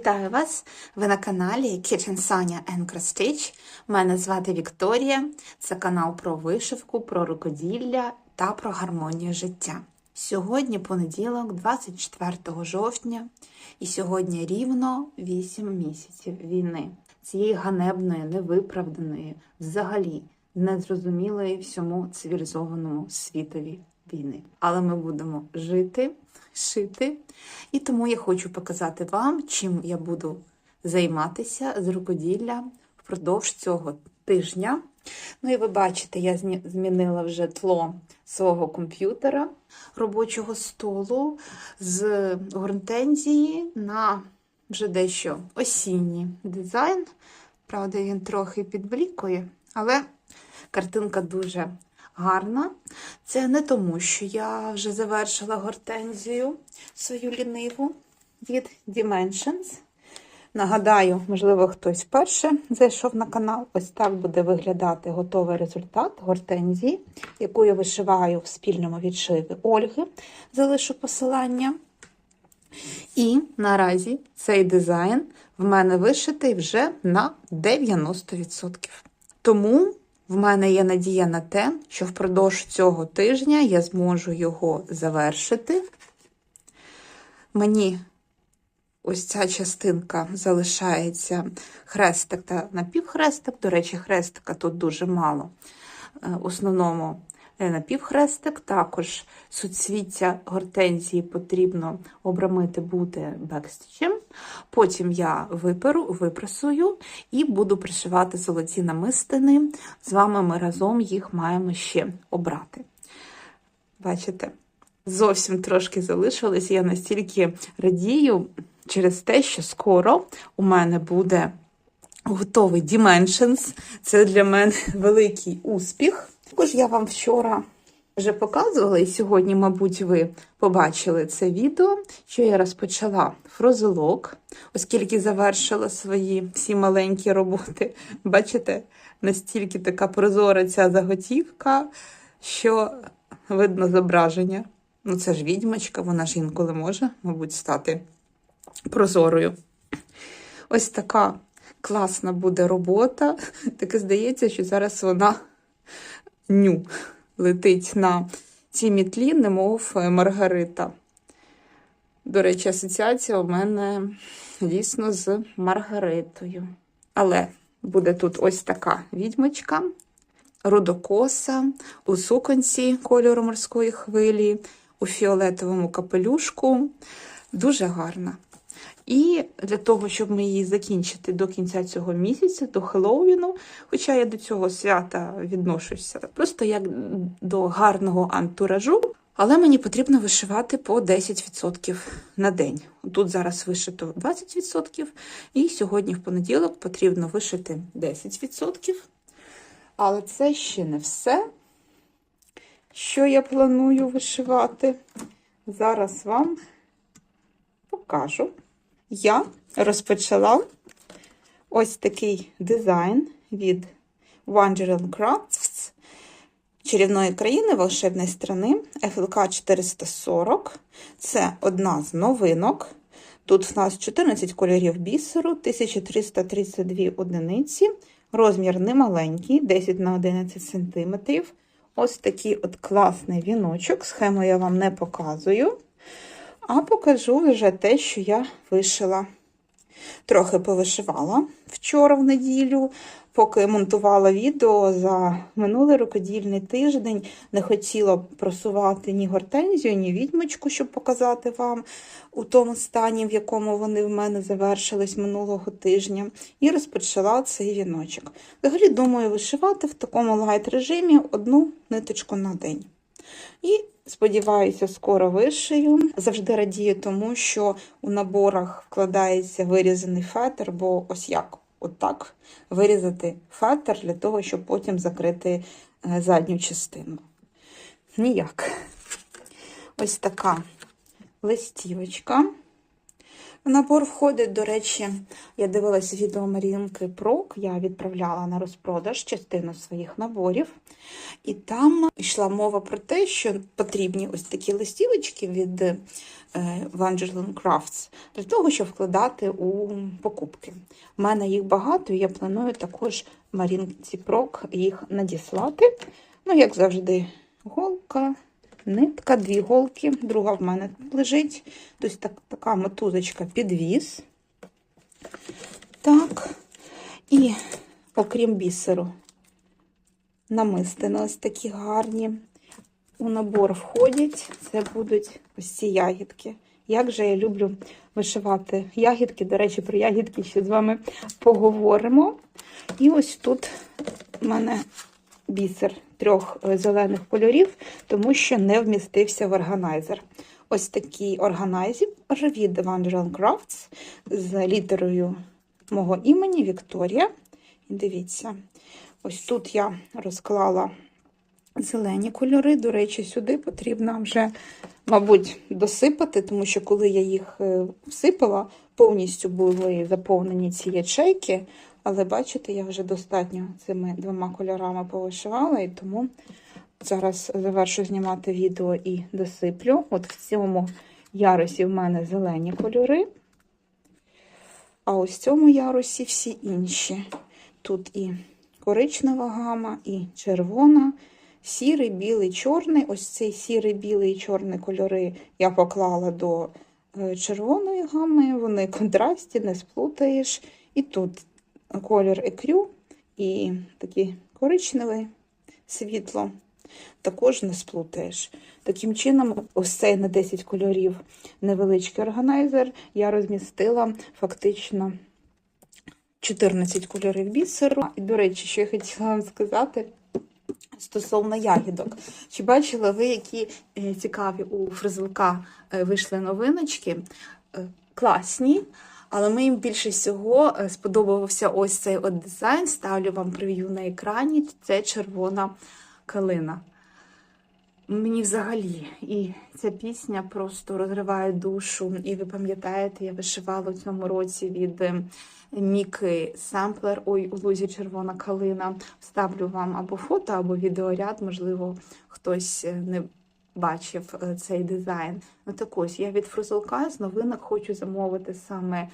Вітаю вас! Ви на каналі Kitchen Sonia and Cross Stitch. Мене звати Вікторія. Це канал про вишивку, про рукоділля та про гармонію життя. Сьогодні понеділок, 24 жовтня, і сьогодні рівно 8 місяців війни. Цієї ганебної, невиправданої, взагалі незрозумілої всьому цивілізованому світові війни. Але ми будемо жити, шити. І тому я хочу показати вам, чим я буду займатися з рукоділля впродовж цього тижня. Ну і ви бачите, я змінила вже тло свого комп'ютера робочого столу з гортензії на вже дещо осінній дизайн. Правда, він трохи підблікує, але картинка дуже гарна. Це не тому, що я вже завершила гортензію свою ліниву від Dimensions. Нагадаю, можливо, хтось вперше зайшов на канал. Ось так буде виглядати готовий результат гортензії, яку я вишиваю в спільному відшиві Ольги. Залишу посилання. І наразі цей дизайн в мене вишитий вже на 90%. Тому в мене є надія на те, що впродовж цього тижня я зможу його завершити. Мені ось ця частинка залишається хрестик та напівхрестик. До речі, хрестика тут дуже мало. Е, В основному напівхрестик, також суцвіття гортензії потрібно обрамити буде бекстічем. Потім я виперу, випресую і буду пришивати золоті намистини. З вами ми разом їх маємо ще обрати. Бачите? Зовсім трошки залишилось. Я настільки радію через те, що скоро у мене буде готовий Dimensions. Це для мене великий успіх. Також я вам вчора вже показувала, і сьогодні, мабуть, ви побачили це відео, що я розпочала фрозелок, оскільки завершила свої всі маленькі роботи. Бачите, настільки така прозора ця заготівка, що видно зображення. Ну, це ж відьмачка, вона ж інколи може, мабуть, стати прозорою. Ось така класна буде робота. Таке здається, що зараз вона ню летить на цій мітлі, немов Маргарита. До речі, асоціація у мене дійсно з Маргаритою. Але буде тут ось така відьмочка, рудокоса, у суконці кольору морської хвилі, у фіолетовому капелюшку. Дуже гарна. І для того, щоб ми її закінчити до кінця цього місяця, до Хеллоуіну, хоча я до цього свята відношуся просто як до гарного антуражу, але мені потрібно вишивати по 10% на день. Тут зараз вишито 20%, і сьогодні в понеділок потрібно вишити 10%. Але це ще не все, що я планую вишивати. Зараз вам покажу. Я розпочала ось такий дизайн від Wonderland Crafts чарівної країни волшебної страни FLK 440. Це одна з новинок. Тут в нас 14 кольорів бісеру, 1332 одиниці. Розмір немаленький, 10 на 11 см. Ось такий от класний віночок. Схему я вам не показую. А покажу вже те, що я вишила. Трохи повишивала вчора в неділю, поки монтувала відео за минулий рукодільний тиждень. Не хотіла просувати ні гортензію, ні відьмочку, щоб показати вам у тому стані, в якому вони в мене завершились минулого тижня. І розпочала цей віночок. Взагалі, думаю, вишивати в такому лайт-режимі одну ниточку на день. І сподіваюся, скоро вишию. Завжди радію тому, що у наборах вкладається вирізаний фетр, бо ось як отак вирізати фетр для того, щоб потім закрити е, задню частину. Ніяк. Ось така листівочка. В набор входить, до речі, я дивилася відео Марінки Прок, я відправляла на розпродаж частину своїх наборів. І там йшла мова про те, що потрібні ось такі листівочки від е, Evangeline Crafts для того, щоб вкладати у покупки. У мене їх багато, і я планую також Марінці Прок їх надіслати. Ну, як завжди, голка, нитка, дві голки. Друга в мене лежить. Тобто так, така мотузочка підвіз. Так. І окрім бісеру, намистини ось такі гарні. У набор входять. Це будуть ось ці ягідки. Як же я люблю вишивати ягідки. До речі, про ягідки ще з вами поговоримо. І ось тут у мене бісер трьох е, зелених кольорів, тому що не вмістився в органайзер. Ось такий органайзер від Evangeline Crafts з літерою мого імені Вікторія. І дивіться, ось тут я розклала зелені кольори. До речі, сюди потрібно вже, мабуть, досипати, тому що коли я їх е, всипала, повністю були заповнені ці ячейки. Але бачите, я вже достатньо цими двома кольорами повишивала, і тому зараз завершу знімати відео і досиплю. От в цьому ярусі в мене зелені кольори, а ось в цьому ярусі всі інші. Тут і коричнева гама, і червона, сірий, білий, чорний. Ось цей сірий, білий і чорний кольори я поклала до е, червоної гами, вони контрасті, не сплутаєш. І тут колір екрю і такий коричневий світло. Також не сплутаєш. Таким чином, ось цей на 10 кольорів невеличкий органайзер я розмістила фактично 14 кольорів бісеру. І, до речі, що я хотіла вам сказати стосовно ягідок. Чи бачили ви, які е, цікаві у фризилка е, вийшли новиночки? Е, Класні. Але мені більше всього е, сподобався ось цей от дизайн. Ставлю вам прев'ю на екрані. Це червона калина. Мені взагалі і ця пісня просто розриває душу. І ви пам'ятаєте, я вишивала у цьому році від е, Міки Семплер. Ой, у лузі червона калина. Вставлю вам або фото, або відеоряд. Можливо, хтось е, не бачив е, цей дизайн. Ну так ось я від фрузелка з новинок хочу замовити саме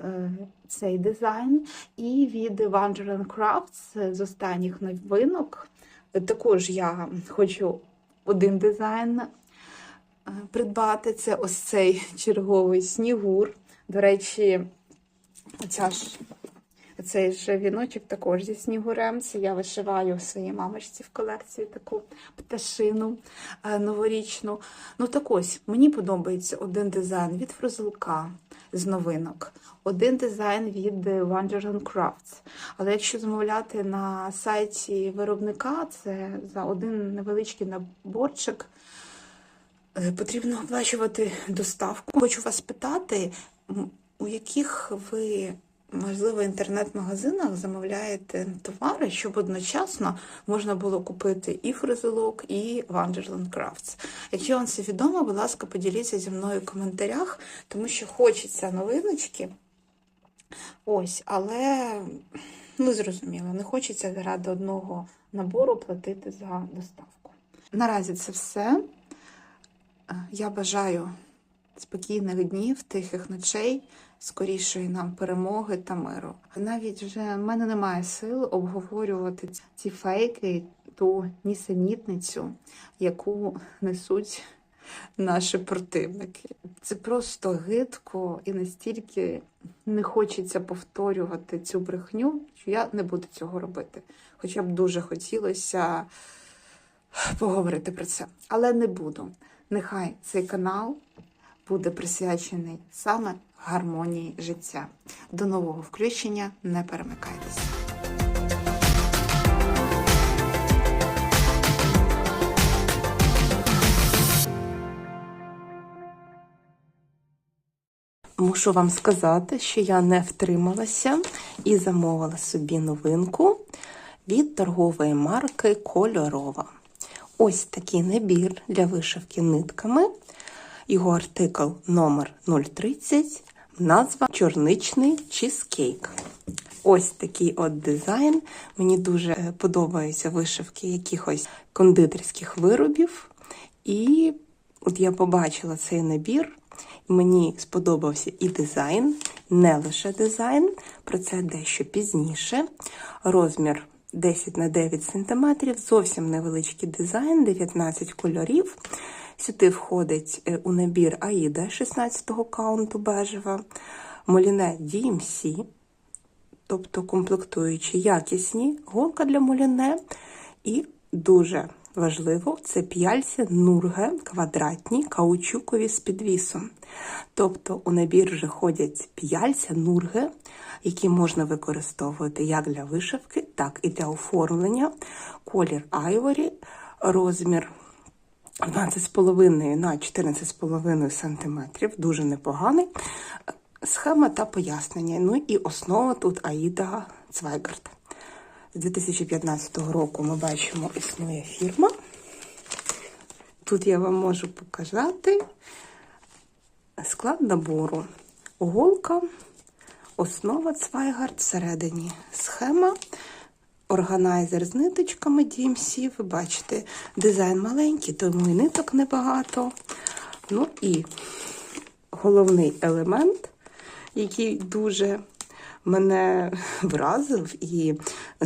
е, цей дизайн. І від Evangeline Crafts з останніх новинок. е, Також я хочу один дизайн е, придбати. Це ось цей черговий снігур. До речі, ця ж цей ж віночок також зі снігурем. Це я вишиваю своїй мамочці в колекції таку пташину е, новорічну. Ну так ось, мені подобається один дизайн від фрузелка з новинок, один дизайн від Evangeline Crafts. Але якщо замовляти на сайті виробника, це за один невеличкий наборчик. Е, Потрібно оплачувати доставку. Хочу вас питати, у яких ви, можливо, інтернет-магазинах замовляєте товари, щоб одночасно можна було купити і фризелок, і Evangeline Crafts. Якщо вам це відомо, будь ласка, поділіться зі мною в коментарях, тому що хочеться новиночки. Ось, але ну зрозуміло, не хочеться заради одного набору платити за доставку. Наразі це все. Е, Я бажаю спокійних днів, тихих ночей, скорішої нам перемоги та миру. Навіть вже в мене немає сил обговорювати ці фейки, ту нісенітницю, яку несуть наші противники. Це просто гидко і настільки не хочеться повторювати цю брехню, що я не буду цього робити. Хоча б дуже хотілося поговорити про це, але не буду. Нехай цей канал буде присвячений саме гармонії життя. До нового включення не перемикайтеся. Мушу вам сказати, що я не втрималася і замовила собі новинку від торгової марки Кольорова. Ось такий набір для вишивки нитками. Його артикл номер 030 Назва чорничний чизкейк. Ось такий от дизайн. Мені дуже е, подобаються вишивки якихось кондитерських виробів. І от я побачила цей набір, мені сподобався і дизайн, не лише дизайн, про це дещо пізніше. Розмір 10 на 9 см, зовсім невеличкий дизайн, 19 кольорів. Сюди входить е, у набір Аїда 16-го каунту бежева, Моліне DMC, тобто комплектуючі якісні, голка для моліне і дуже важливо це п'яльці нурге квадратні каучукові з підвісом. Тобто у набір вже ходять п'яльця нурге, які можна використовувати як для вишивки, так і для оформлення. Колір айворі, розмір 12,5 на 14,5 см, дуже непоганий. Схема та пояснення. Ну і основа тут Аїда Цвайгард. З 2015 року ми бачимо, існує фірма. Тут я вам можу показати склад набору. Голка, основа Цвайгард всередині схема. Органайзер з ниточками DMC. Ви бачите, дизайн маленький, тому і ниток небагато. Ну і головний елемент, який дуже мене вразив і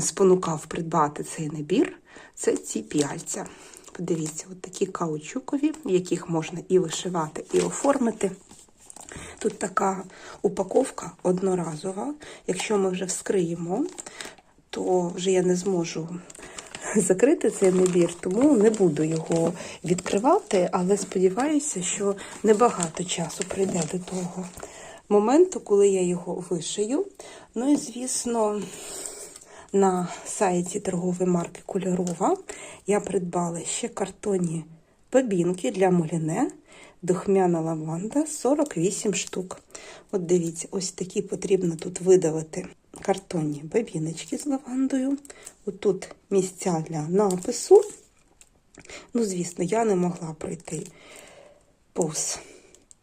спонукав придбати цей набір, це ці п'яльця. Подивіться, от такі каучукові, яких можна і вишивати, і оформити. Тут така упаковка одноразова. Якщо ми вже вскриємо, то вже я не зможу закрити цей набір, тому не буду його відкривати, але сподіваюся, що небагато часу прийде до того моменту, коли я його вишию. Ну і, звісно, на сайті торгової марки Кольорова я придбала ще картонні бобінки для моліне. Духмяна лаванда 48 штук. От дивіться, ось такі потрібно тут видавити картонні бабіночки з лавандою. Отут місця для напису. Ну, звісно, я не могла пройти повз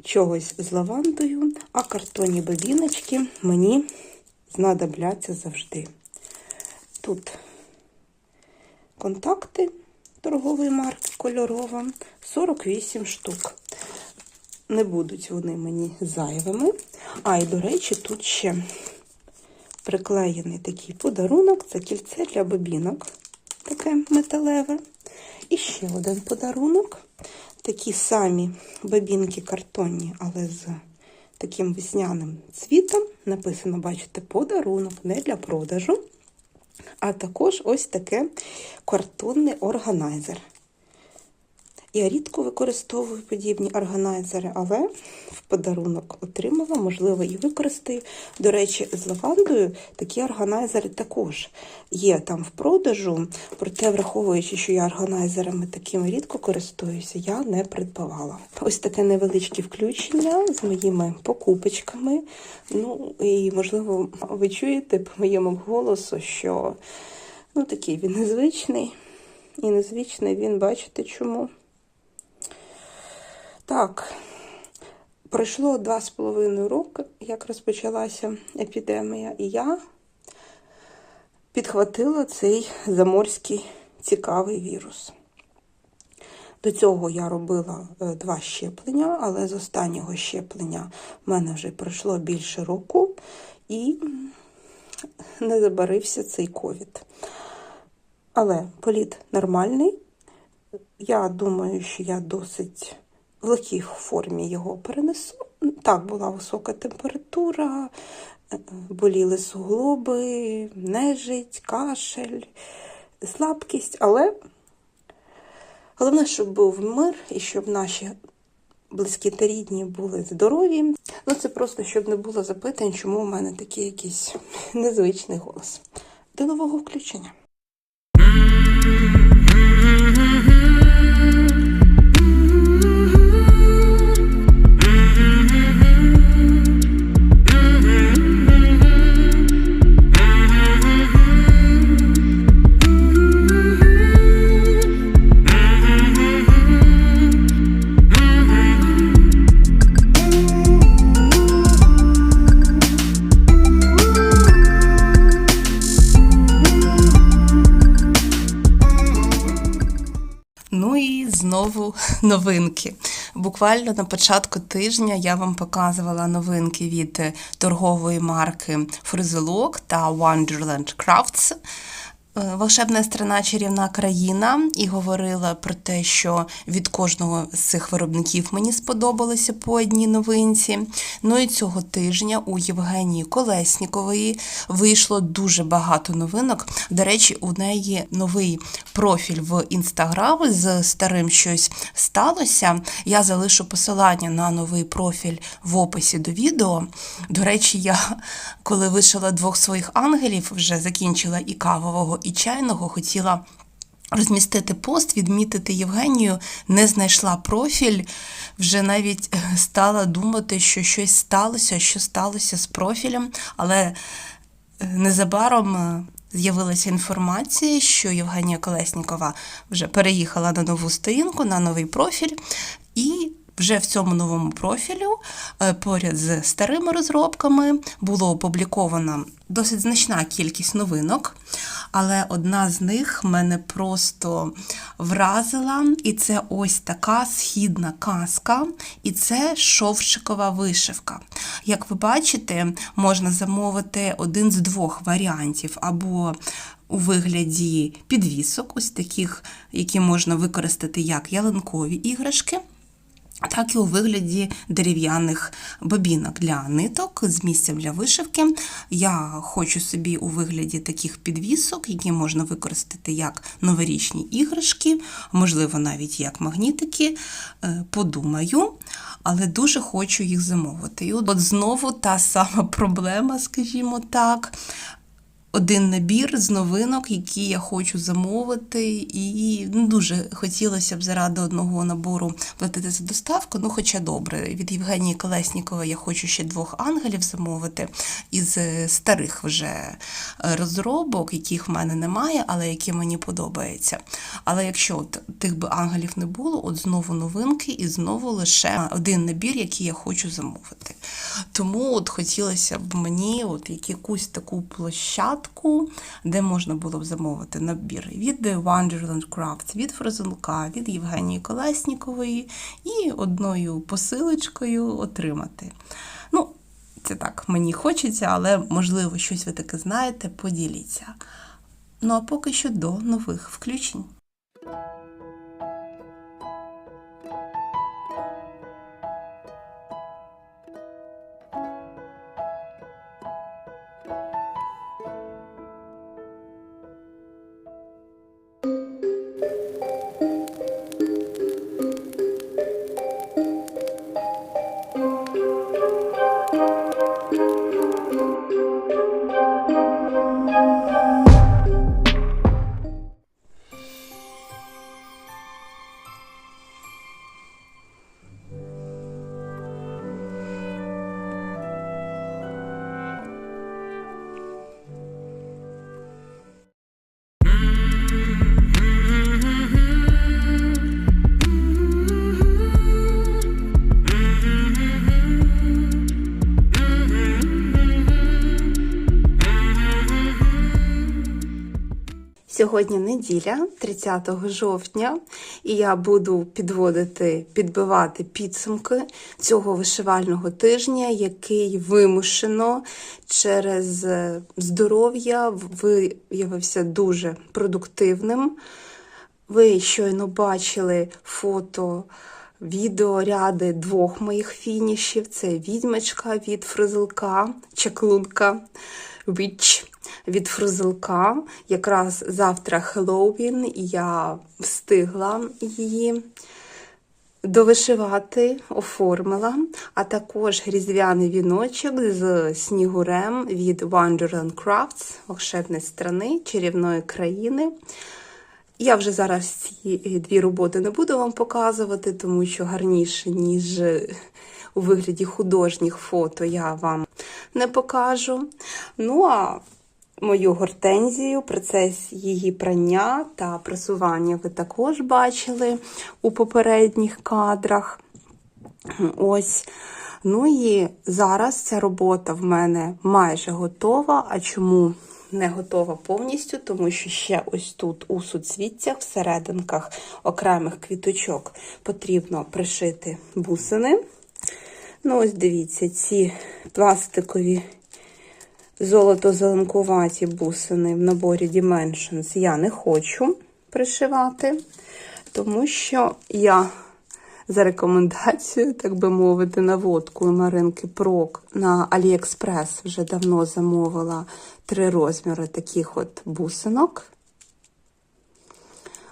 чогось з лавандою, а картонні бабіночки мені знадобляться завжди. Тут контакти торгової марки кольорова 48 штук. Не будуть вони мені зайвими. А, і, до речі, тут ще приклеєний такий подарунок це кільце для бобінок, таке металеве. І ще один подарунок. Такі самі бабінки картонні, але з таким весняним цвітом. Написано, бачите, подарунок не для продажу. А також ось таке картонний органайзер. Я рідко використовую подібні органайзери, але в подарунок отримала, можливо, і використаю. До речі, з лавандою такі органайзери також є там в продажу, проте, враховуючи, що я органайзерами такими рідко користуюся, я не придбавала. Ось таке невеличке включення з моїми покупочками. Ну, і, можливо, ви чуєте по моєму голосу, що ну, такий він незвичний. І незвичний він, бачите, чому? Так, пройшло два з половиною роки, як розпочалася епідемія, і я підхватила цей заморський цікавий вірус. До цього я робила е, два щеплення, але з останнього щеплення в мене вже пройшло більше року і не забарився цей ковід. Але політ нормальний. Я думаю, що я досить в легкій формі його перенесу. Так, була висока температура, е, боліли суглоби, нежить, кашель, слабкість, але головне, щоб був мир і щоб наші близькі та рідні були здорові. Ну, це просто щоб не було запитань, чому у мене такий якийсь незвичний голос. До нового включення. Новинки. Буквально на початку тижня я вам показувала новинки від торгової марки Фризелок та Wonderland Crafts. Е, Волшебна страна чарівна країна і говорила про те, що від кожного з цих виробників мені сподобалося по одній новинці. Ну і цього тижня у Євгенії Колеснікової вийшло дуже багато новинок. До речі, у неї новий профіль в інстаграм з старим щось сталося. Я залишу посилання на новий профіль в описі до відео. До речі, я коли вишила двох своїх ангелів, вже закінчила і кавового, і чайного, хотіла. Розмістити пост, відмітити Євгенію, не знайшла профіль, вже навіть е, стала думати, що щось сталося, що сталося з профілем, але е, незабаром е, з'явилася інформація, що Євгенія Колеснікова вже переїхала на нову сторінку, на новий профіль, і вже в цьому новому профілю, е, поряд з старими розробками, було опубліковано досить значна кількість новинок, але одна з них мене просто вразила, і це ось така східна казка, і це шовчикова вишивка. Як ви бачите, можна замовити один з двох варіантів або у вигляді підвісок, ось таких, які можна використати як ялинкові іграшки так і у вигляді дерев'яних бобінок для ниток з місцем для вишивки. Я хочу собі у вигляді таких підвісок, які можна використати як новорічні іграшки, можливо, навіть як магнітики. Е, Подумаю, але дуже хочу їх замовити. І от знову та сама проблема, скажімо так один набір з новинок, які я хочу замовити, і ну, дуже хотілося б заради одного набору платити за доставку. Ну, хоча добре, від Євгенії Колеснікової я хочу ще двох ангелів замовити із е, старих вже е, розробок, яких в мене немає, але які мені подобаються. Але якщо от тих би ангелів не було, от знову новинки і знову лише один набір, який я хочу замовити. Тому от хотілося б мені от якусь таку площадку, де можна було б замовити набір від Wonderland Crafts, від Фрозенка, від Євгенії Колеснікової і одною посилочкою отримати. Ну, це так, мені хочеться, але можливо, щось ви таке знаєте, поділіться. Ну а поки що до нових включень. Сьогодні неділя, 30 жовтня, і я буду підводити, підбивати підсумки цього вишивального тижня, який вимушено через е, здоров'я виявився дуже продуктивним. Ви щойно бачили фото, відеоряди двох моїх фінішів: це відьмачка від фризелка, чаклунка, віч від фрузелка. Якраз завтра Хеллоуін, і я встигла її довишивати, оформила, а також різдвяний віночок з снігурем від Wonderland Crafts, волшебної страни, чарівної країни. Я вже зараз ці дві роботи не буду вам показувати, тому що гарніше, ніж у вигляді художніх фото, я вам не покажу. Ну а мою гортензію, процес її прання та пресування ви також бачили у попередніх кадрах. Ось. Ну і зараз ця робота в мене майже готова. А чому не готова повністю, тому що ще ось тут у суцвіттях, в серединках окремих квіточок потрібно пришити бусини. Ну, ось дивіться, ці пластикові золото-зеленкуваті бусини в наборі Dimensions я не хочу пришивати, тому що я за рекомендацією, так би мовити, наводкою Маринки Прок на AliExpress вже давно замовила три розміри таких от бусинок.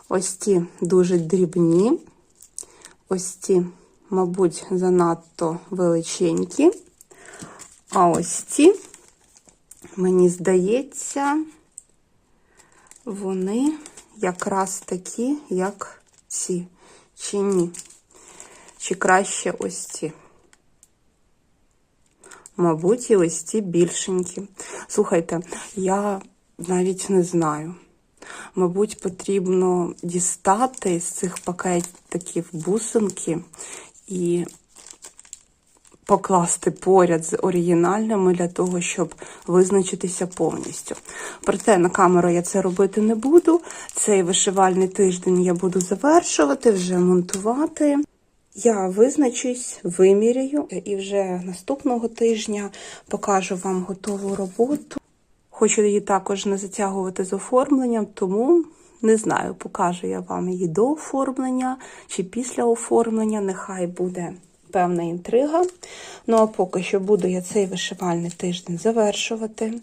Ось ті дуже дрібні, ось ті, мабуть, занадто величенькі. А ось ці, мені здається, вони якраз такі, як ці, чи ні. Чи краще ось ці. Мабуть, і ось ці більшенькі. Слухайте, я навіть не знаю. Мабуть, потрібно дістати з цих пакетиків бусинки і покласти поряд з оригінальними для того, щоб визначитися повністю. Проте на камеру я це робити не буду. Цей вишивальний тиждень я буду завершувати, вже монтувати. Я визначусь, виміряю і вже наступного тижня покажу вам готову роботу. Хочу її також не затягувати з оформленням, тому не знаю, покажу я вам її до оформлення чи після оформлення. Нехай буде певна інтрига. Ну а поки що буду я цей вишивальний тиждень завершувати.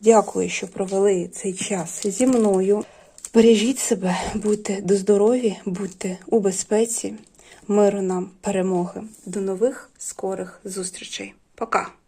Дякую, що провели цей час зі мною. Бережіть себе, будьте до здорові, будьте у безпеці. Миру нам перемоги. До нових скорих зустрічей. Пока!